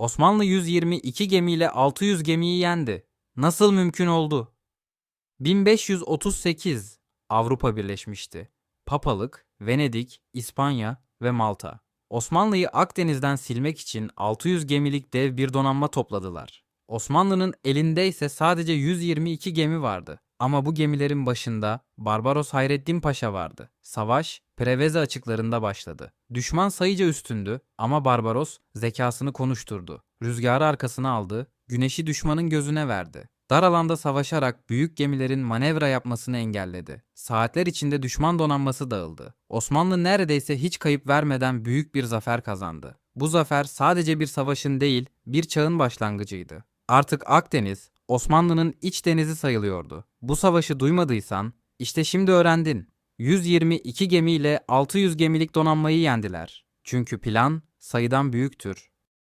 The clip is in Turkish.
Osmanlı 122 gemiyle 600 gemiyi yendi. Nasıl mümkün oldu? 1538 Avrupa birleşmişti. Papalık, Venedik, İspanya ve Malta. Osmanlı'yı Akdeniz'den silmek için 600 gemilik dev bir donanma topladılar. Osmanlı'nın elinde ise sadece 122 gemi vardı. Ama bu gemilerin başında Barbaros Hayreddin Paşa vardı. Savaş Preveze açıklarında başladı. Düşman sayıca üstündü ama Barbaros zekasını konuşturdu. Rüzgarı arkasına aldı, güneşi düşmanın gözüne verdi. Dar alanda savaşarak büyük gemilerin manevra yapmasını engelledi. Saatler içinde düşman donanması dağıldı. Osmanlı neredeyse hiç kayıp vermeden büyük bir zafer kazandı. Bu zafer sadece bir savaşın değil, bir çağın başlangıcıydı. Artık Akdeniz, Osmanlı'nın iç denizi sayılıyordu. Bu savaşı duymadıysan, işte şimdi öğrendin. 122 gemiyle 600 gemilik donanmayı yendiler. Çünkü plan sayıdan büyüktür.